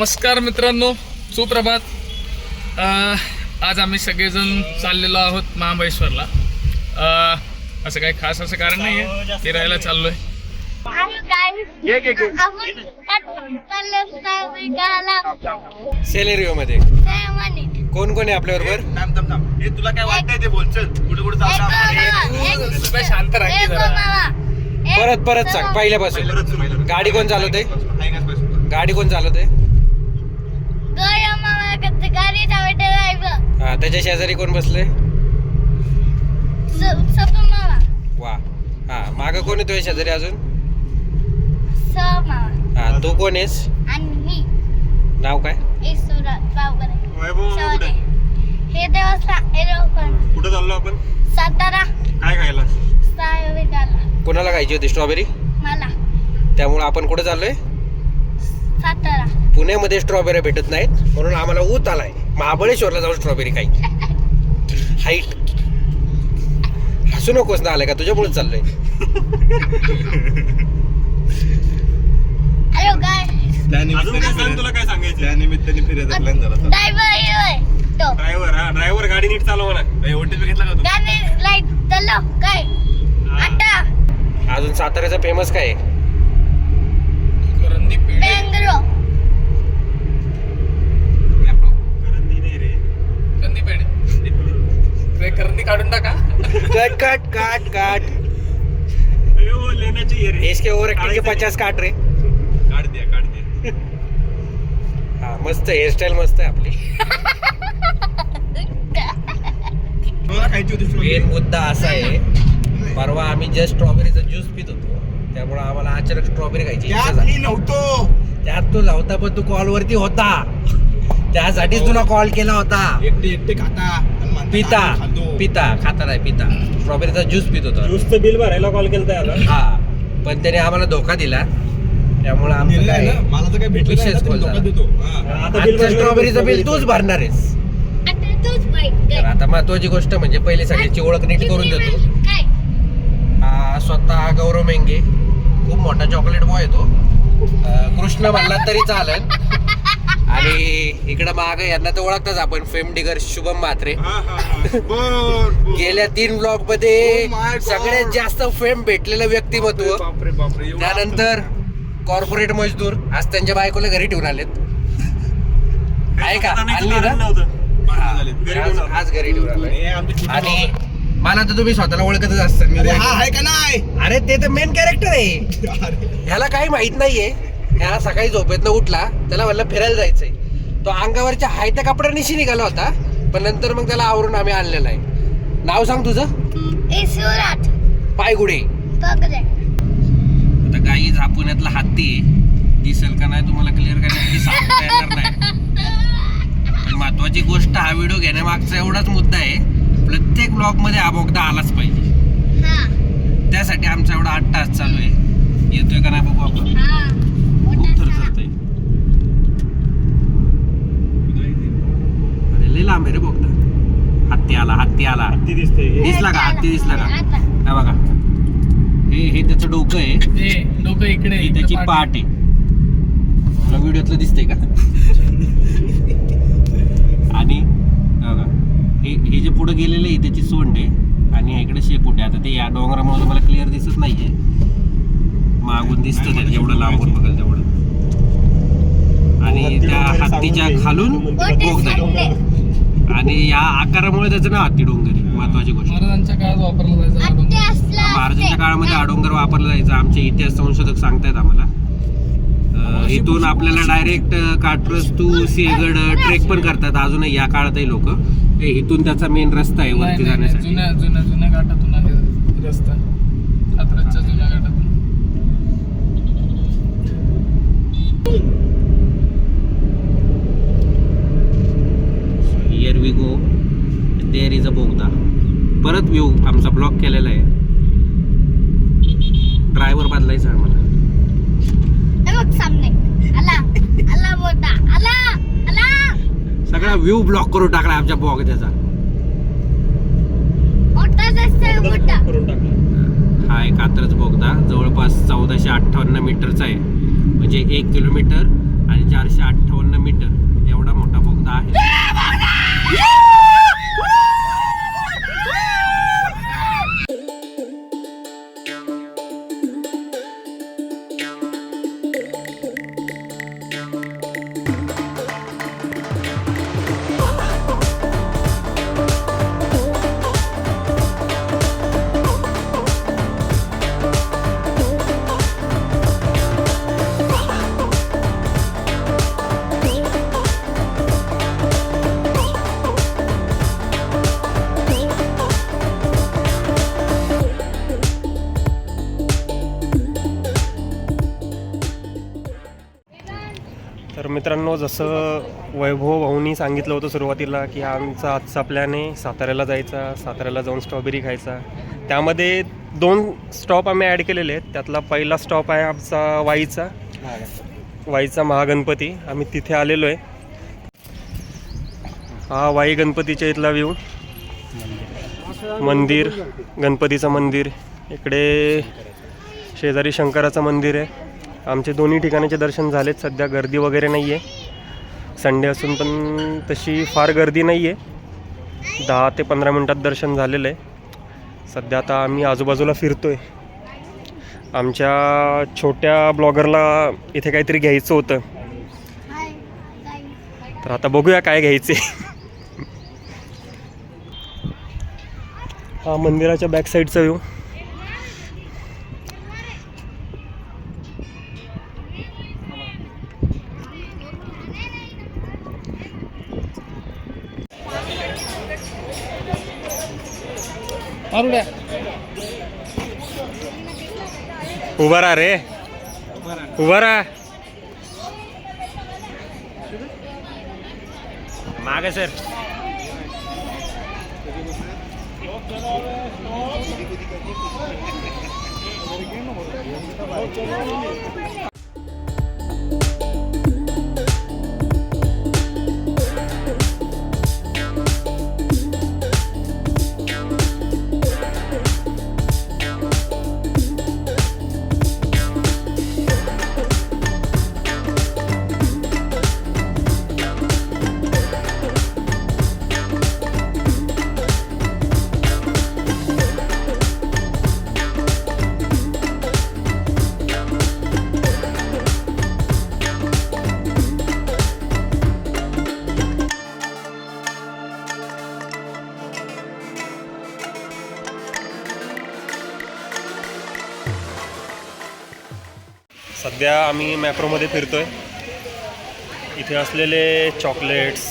नमस्कार मित्रांनो सुप्रभात अ, आज आम्ही सगळेजण चाललेलो आहोत महाबळेश्वरला अ, असं काही खास असं कारण नाही आहे फिरायला चाललोय सेलेरिओ मध्ये कोण कोण आहे आपल्या बरोबर हे तुला काय वाटतंय ते बोल चल कुठे कुठे शांत राह की जरा. परत परत सांग पहिल्यापासून. गाडी कोण चालवते. गाडी कोण चालवते हा त्याच्या शेजारी कोण बसले वा. हा माग कोण आहे तुझ्या शेजारी अजून? हा तू कोण आहेस? आणि मी. नाव काय? हे देवस्थान कुठे चाललो आपण? सातारा. काय खायला? कोणाला खायची होती स्ट्रॉबेरी? मला. त्यामुळे आपण कुठे चाललोय? सातारा. पुण्यामध्ये स्ट्रॉबेरी भेटत नाहीत म्हणून आम्हाला ऊत आलाय. महाबळेश्वरला जाऊन स्ट्रॉबेरी खाई. हाईट हसू नकोस ना आलाय का तुझ्यामुळे चाललोय हॅलो काय अजून काय सांग तुला काय सांगायचं त्या निमित्ताने फिरायचा प्लॅन झाला ड्रायव्हर येतोय तो. ड्रायव्हर हा ड्रायव्हर गाडी नीट चालव मला ओटीपी घेतला का तू? गाणे लाइट चाललो काय आता. अजून साताऱ्याचा फेमस काय आहे? करंदी पेढे बेंगलो करंदी नाही रे करंदी पेढे रे करंदी काढून टाका. कट कट काट काट. रे इसके ओवर एक्टिंग के पचास काट रे. काढ द्या काढ द्या हा मस्त हेअरस्टाईल मस्त आहे आपली. मला खायची होती मेन मुद्दा असा आहे परवा आम्ही जस्ट स्ट्रॉबेरीचा ज्यूस पित होतो. त्यामुळे आम्हाला अचानक स्ट्रॉबेरी खायची इच्छा त्यात झाली. मी नव्हतो. त्यात तो लावता पण तू कॉलवरती होता. त्यासाठीच तुला कॉल केला होता. एकटे एकटे खाता. पिता. पिता खाता नाही पिता. स्ट्रॉबेरीचा ज्यूस पित होता. ज्यूसचं बिल भरायला कॉल याला. हा. पण त्याने आम्हाला धोका दिला. त्यामुळे आमचं काय मला तर काय विशेष हा. स्ट्रॉबेरीचं बिल तूच भरणार आहेस. आता तूच बाईक तर आता महत्वाची गोष्ट म्हणजे पहिले सगळ्याची ओळख नीट करून देतो. काय? हा स्वतः गौरव मेंगे. खूप मोठा चॉकलेट बॉय तो. अं, कृष्ण म्हणला तरी चालेल. आणि इकडं माग यांना तर ओळखताच आपण फेम डिगर शुभम म्हात्रे. गेल्या तीन ब्लॉगमध्ये Oh. सगळ्यात जास्त फेम भेटलेलं व्यक्तिमत्व. त्यानंतर कॉर्पोरेट मजदूर आज त्यांच्या बायकोला घरी ठेवून आलेत. आहे का? आणली ना? आज घरी ठेवून छोटे आणि. मला तर तुम्ही स्वतःला ओळखतच असतात. अरे ते तर मेन कॅरेक्टर आहे. ह्याला काही माहीत नाहीये. ह्याला सकाळी झोपेतनं उठला त्याला म्हणलं फिरायला जायचंय. तो अंगावरच्या हायत्या कपड्यानिशी निघाला होता पण नंतर मग त्याला आवरून आम्ही आणलेला आहे नाव सांग तुझं? पायगुडे. आता गाई हा पुण्यातला हत्ती आहे. दिसेल का नाही तुम्हाला क्लिअर सांगता येणार नाही. पण महत्वाची गोष्ट हा व्हिडिओ घेण्यामागचा एवढाच मुद्दा आहे. प्रत्येक ब्लॉगमध्ये हा बोगदा आलाच पाहिजे. हा. त्यासाठी आमचा एवढा आठ तास चालू आहे. येतोय का नाही बघू आपण हा खूप मोठा थरथरतंय अरे लय लांब आहे रे बोगदा. हत्ती आला हत्ती आला. हत्ती दिसते दिसला का? हत्ती दिसला का? हा बघा. हे हे त्याचं डोकं आहे. हे डोकं इकडे ही त्याची पाठ. पाठ. आहे. तुला व्हिडिओतलं दिसतंय का? आणि हा बघा. हे हे जे पुढे गेलेलं आहे त्याची सोंड आहे. आणि इकडे शेपूट आहे. आता ते या डोंगरामुळे तुम्हाला क्लिअर दिसत नाहीये. मागून दिसतं ते जेवढं लांबून बघेल तेवढं. आणि त्या हत्तीच्या खालून बोगदा आहे आणि या आकारामुळे त्याचं नाव हत्ती डोंगर आहे. महत्वाची गोष्ट. महाराजांच्या काळात वापरला जायचा हा डोंगर. आत्ते असला महाराजांच्या काळामध्ये हा डोंगर वापरला जायचा. आमचे इतिहास संशोधक सांगतायत आम्हाला. अं, इथून आपल्याला direct Katraj to Sinhagad trek पण करतात. अजूनही या काळातही लोक. इथून त्याचा मेन रस्ता आहे नाही, वरती नाही, नाही, जाण्यासाठी. जुन्या जुन्या जुन्या घाटातून आहे रस्ता कात्रजच्या जुन्या घाटातून here we go there is a बोगदा परत व्ह्यू आमचा ब्लॉक केलेला आहे. ड्रायव्हर बदलायचा आहे आम्हाला. हे बघ सामने. आला. आला मोठा आला. आला. सगळा व्ह्यू ब्लॉक करून टाकला आमच्या बोगद्याचा मोठा दिसतोय मोठा. करून टाकला. हा आहे कात्रज बोगदा. जवळपास चौदाशे अठ्ठावन्न मीटरचा आहे. म्हणजे एक किलोमीटर आणि चारशे अठ्ठावन्न मीटर. एवढा मोठा बोगदा आहे. जसं वैभव भाऊनी सांगितलं होतं सुरुवातीला की आमचा आजचा प्लॅन आहे साताऱ्याला जायचा साताऱ्याला जाऊन स्ट्रॉबेरी खायचा. त्यामध्ये दोन स्टॉप आम्ही ॲड केलेले आहेत. त्यातला पहिला स्टॉप आहे आमचा वाईचा. वाईचा महागणपती. आम्ही तिथे आलेलो आहे. हा वाई गणपतीच्या इथला व्ह्यू मंदिर. गणपतीचं मंदिर. इकडे शेजारी शंकराचं मंदिर आहे. आमचे दोन्ही ठिकाणाचे दर्शन झालेत. सध्या गर्दी वगैरे नाही आहे संडे असून पण तशी फार गर्दी नाही आहे दहा ते पंधरा मिनटात दर्शन झालेलं आहे. सध्या आता आम्ही आजूबाजूला फिरतो आहे आमच्या छोट्या ब्लॉगरला इथे काहीतरी घ्यायचं होतं. तर आता बघूया काय घ्यायचे हा मंदिराच्या बॅक साईडचा view उभा राहा रे उभा राहा मागे सर सध्या आम्ही मॅप्रोमध्ये फिरतोय. इथे असलेले चॉकलेट्स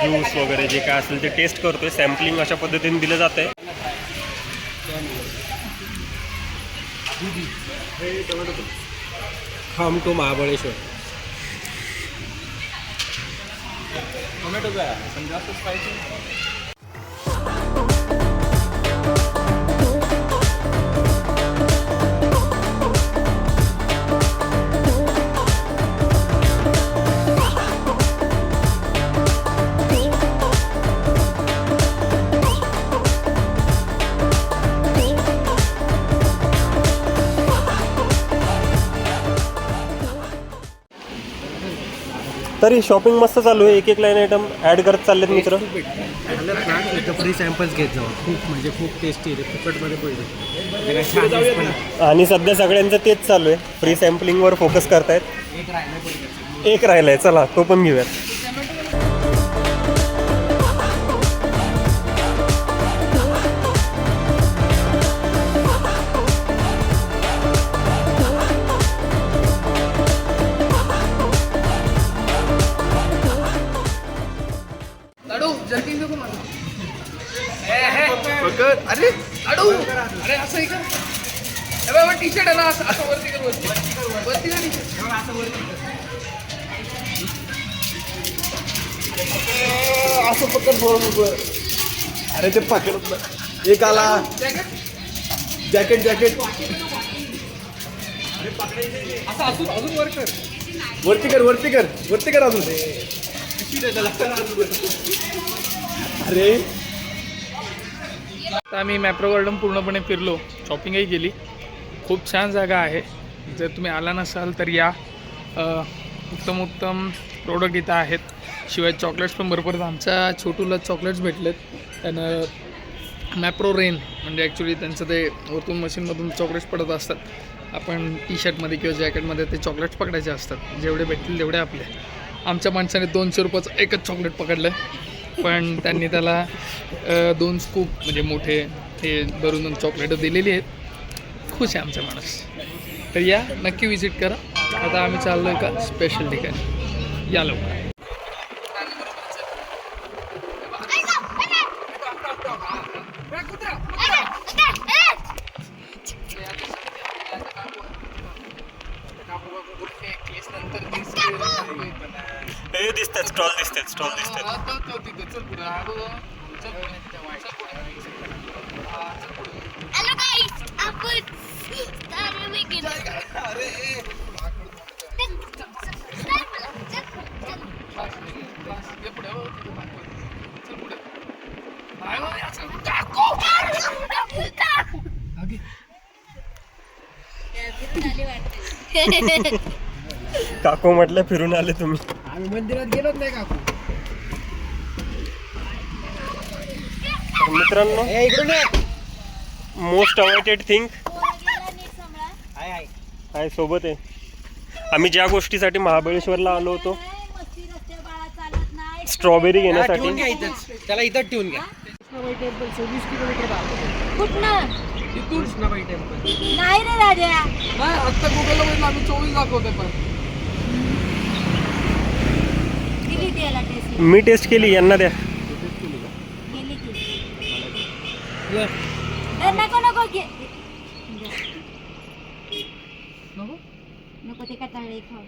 ज्यूस वगैरे जे काय असेल ते टेस्ट करतोय. सॅम्पलिंग अशा पद्धतीने दिलं जातं आहे हम टू महाबळेश्वर. तरी शॉपिंग मस्त चालू आहे. एक एक लाईन आयटम ॲड करत चाललेत मित्र. फ्री सॅम्पल्स घेत जाऊ खूप म्हणजे खूप टेस्टी आहे. फुकटमध्ये पडले. आणि सध्या सगळ्यांचं तेच चालू आहे. फ्री सॅम्पलिंगवर फोकस करतायत. एक राहिलं पडलं एक राहिलाय. चला तो पण घेऊयात. अरे असं आहे का टी शर्ट आहे ना असं असं वरती कर वरती. वरती कर t-shirt. असं पकड बरोबर अरे ते पकड. एक आला? जॅकेट? जॅकेट असं अजून अजून वर कर. वरती कर वरती कर. वरती कर अजून. अरे आता आम्ही मॅप्रो गार्डन पूर्णपणे फिरलो. शॉपिंगही केली. खूप छान जागा आहे. जर तुम्ही आला नसाल तर या. उत्तम उत्तम प्रोडक्ट इथं आहेत. शिवाय चॉकलेट्स पण भरपूर आमच्या छोटूला चॉकलेट्स भेटलेत. त्यानं मॅप्रो रेन म्हणजे ॲक्च्युली त्यांचं ते वरतून मशीनमधून चॉकलेट्स पडत असतात. आपण टी शर्टमध्ये किंवा जॅकेटमध्ये ते चॉकलेट्स पकडायचे असतात. जेवढे भेटतील तेवढे आपले. आमच्या माणसाने दोनशे रुपयाचं एकच चॉकलेट पकडलं पण त्यांनी त्याला दोन स्कूप म्हणजे मोठे हे भरून चॉकलेटं दिलेली आहेत. खुश आहे आमचा माणूस. तर या नक्की विजिट करा. आता आम्ही चाललो एका स्पेशल ठिकाणी. या लवकर. दिसतात स्टॉल दिसतात स्टॉल दिसतात. हॅलो गाईस आपण गेलो काकू म्हटलं फिरून आले तुम्ही. आम्ही मंदिरात गेलोच नाही काकू. मित्रांनो. Most avoided thing hi hi. आहे सोबत आहे. आम्ही ज्या गोष्टीसाठी महाबळेश्वरला आलो होतो स्ट्रॉबेरी घेण्यासाठी त्याला इथंच ठेवून घ्या कृष्णाबाई टेम्पल सव्वीस किलोमीटर दाखवतो कुठनं? कृष्णाबाई टेम्पल नाही रे राजा. नाही आत्ता गुगलला बघितलं आम्ही चोवीस पण. मी टेस्ट केली यांना द्या गेली की ए, नको नको घे नको ते कटाळे खाऊ